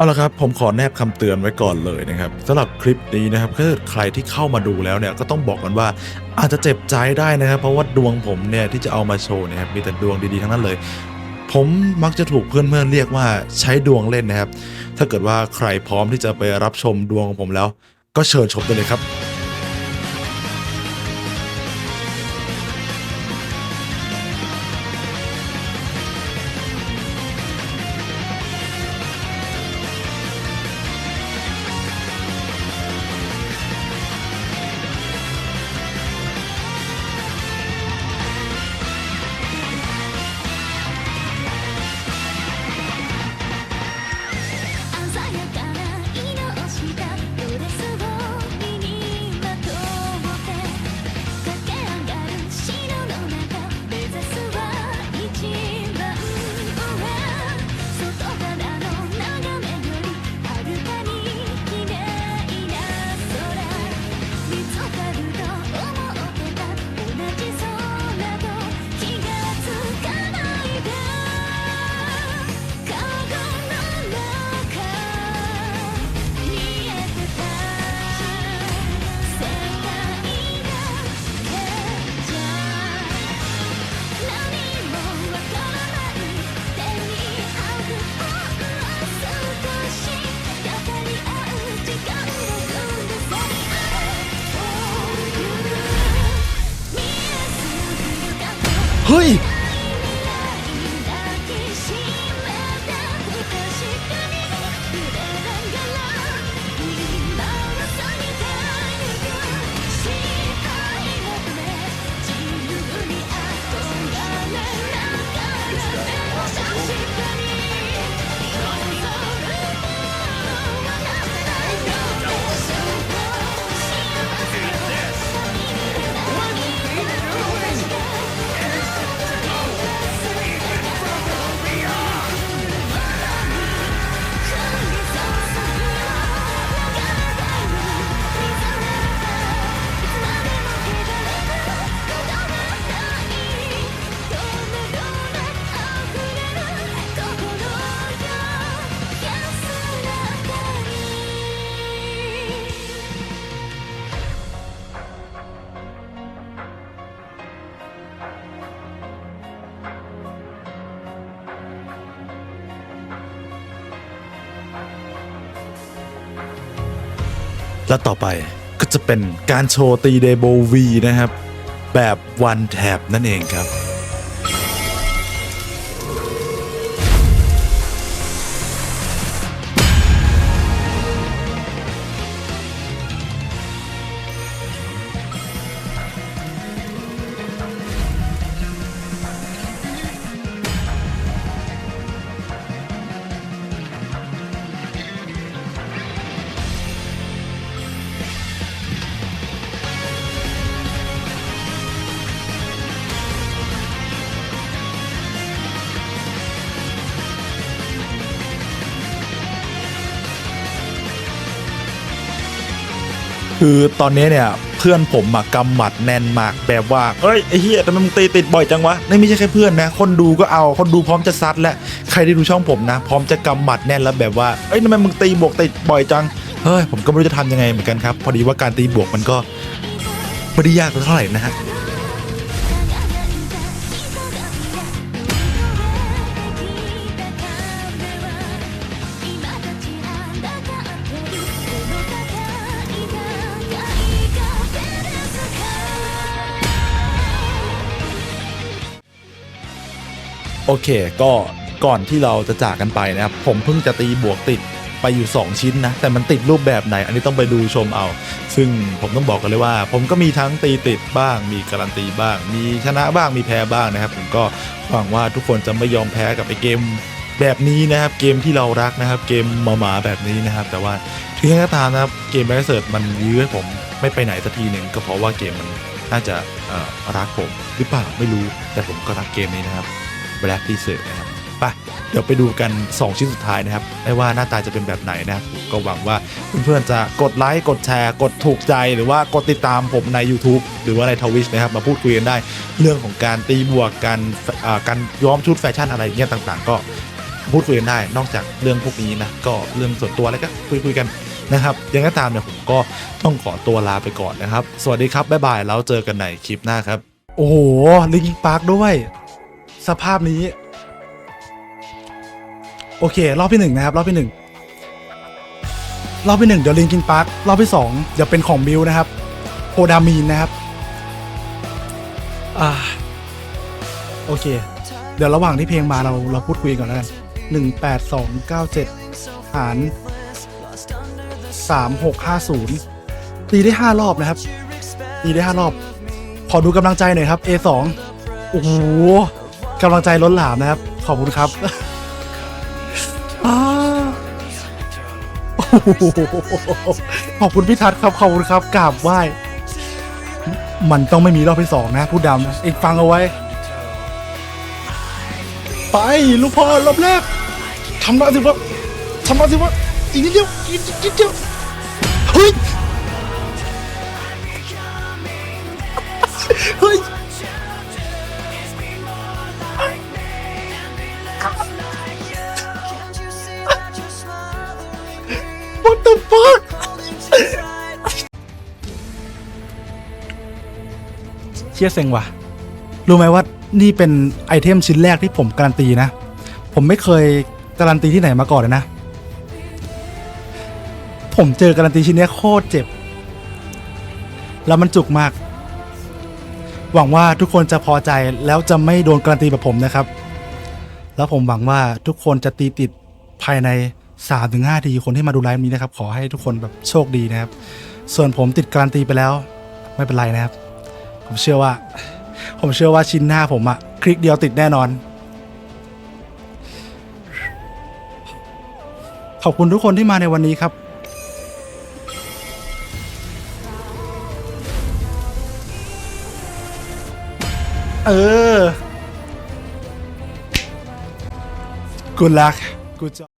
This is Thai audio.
เอาละครับผมขอแนบคำเตือนไว้ก่อนเลยนะครับสำหรับคลิปนี้นะครับถ้าเกิดใครที่เข้ามาดูแล้วเนี่ยก็ต้องบอกกันว่าอาจจะเจ็บใจได้นะครับ เพราะว่าดวงผมเนี่ยที่จะเอามาโชว์เนี่ยครับมีแต่ดวงดีๆทั้งนั้นเลย ผมมักจะถูกเพื่อนๆเรียกว่าใช้ดวงเล่นนะครับ ถ้าเกิดว่าใครพร้อมที่จะไปรับชมดวงของผมแล้ว ก็เชิญชมได้เลยครับ เฮ้ย และต่อไปก็จะเป็นการโชว์ตีเดโบวีนะครับ แบบวันแถบนั่นเองครับ คือตอนนี้เนี่ยเพื่อนผมอะกำหมัดแน่นมากแบบว่าเอ้ยไอ้เฮียทำไมมึงตีติดบ่อยจังวะนี่ไม่ใช่แค่เพื่อนนะ คนดูก็เอาคนดูพร้อมจะซัดและใครที่ดูช่องผมนะ พร้อมจะกำหมัดแน่นแล้วแบบว่าเอ้ยทำไมมึงตีบวกติดบ่อยจังเฮ้ยผมก็ไม่รู้จะทำยังไงเหมือนกันครับพอดีว่าการตีบวกมันก็ไม่ได้ยากเท่าไหร่นะฮะ โอเค ก็ก่อนที่เราจะจากกันไปนะครับ ผมเพิ่งจะตีบวกติดไปอยู่ 2 ชิ้นนะ แต่มันติดรูปแบบไหน อันนี้ต้องไปดูชมเอา ซึ่งผมต้องบอกกันเลยว่า ผมก็มีทั้งตีติดบ้าง มีการันตีบ้าง มีชนะบ้างมีแพ้บ้างนะครับ ผมก็หวังว่าทุกคนจะไม่ยอมแพ้กับไอเกมแบบนี้นะครับเกมที่เรารักนะครับ เกมหมาๆแบบนี้นะครับ แต่ว่าถึงยังไงก็ตามนะครับเกมแบ็กเซิร์มันยื้อให้ผมไม่ไปไหนสักทีหนึ่งก็เพราะว่าเกมมันน่าจะรักผมหรือเปล่าไม่รู้แต่ผมก็รักเกมนี้นะครับ Black d e s e r t นะครับไปเดี๋ยวไปดูกัน 2 ชิ้นสุดท้ายนะครับ ไม่ว่าหน้าตาจะเป็นแบบไหนนะครับ ก็หวังว่าเพื่อนๆจะกดไลค์ กดแชร์ กดถูกใจ หรือว่ากดติดตามผมใน YouTube หรือว่าในทวิชนะครับ มาพูดคุยกันได้ เรื่องของการตีบวก การอ่าการย้อมชุดแฟชั่นอะไรเงี้ยต่างๆ ก็พูดคุยกันได้ นอกจากเรื่องพวกนี้นะ ก็เรื่องส่วนตัวอะไรก็คุยคุยกันนะครับ ยังไงตามเนี่ยผมก็ต้องขอตัวลาไปก่อนนะครับ สวัสดีครับ บ๊ายบาย แล้วเจอกันในคลิปหน้าครับ โอ้โหลิงกิ้งปาร์คด้วย สภาพนี้ โอเค รอบที่หนึ่งนะครับ รอบที่หนึ่งรอบที่หนึ่งเดี๋ยวลิงกิ้งปาร์ครอบที่สองเดี๋ยวเป็นของมิวนะครับโพดามีนนะครับ อ่า โอเค เดี๋ยวระหว่างที่เพลงมาเราเราพูดคุยก่อนแล้วกันหนึ่งแปดสองเก้าเจ็ดหารสามหกห้าศูนย์ตีได้ห้ารอบนะครับ ตีได้ห้ารอบ ขอดูกำลังใจหน่อยครับ A2 โอ้โห กำลังใจล้นหลามนะครับ ขอบคุณครับอขอบคุณพี่ทัศน์ครับขอบคุณครับกราบไหว้ มันต้องไม่มีรอบที่สองนะพูดดำนะเอกฟังเอาไว้ ไปลูกพ่อรอบแรกทำได้สิวะทำได้สิวะอีกนิดเดียวอีกนิดเดียวเฮ้ย เชี่ยเซ็งว่ะ รู้ไหมว่านี่เป็นไอเทมชิ้นแรกที่ผมการันตีนะ ผมไม่เคยการันตีที่ไหนมาก่อนเลยนะ ผมเจอการันตีชิ้นนี้โคตรเจ็บ แล้วมันจุกมาก หวังว่าทุกคนจะพอใจแล้วจะไม่โดนการันตีแบบผมนะครับ แล้วผมหวังว่าทุกคนจะตีติดภายใน3-5ถึงทีคนที่มาดูไลฟ์นี้นะครับ ขอให้ทุกคนแบบโชคดีนะครับ ส่วนผมติดการันตีไปแล้ว ไม่เป็นไรนะครับ ผมเชื่อว่า ผมเชื่อว่าชิ้นหน้าผมอะคลิกเดียวติดแน่นอน ขอบคุณทุกคนที่มาในวันนี้ครับเออ good luck good job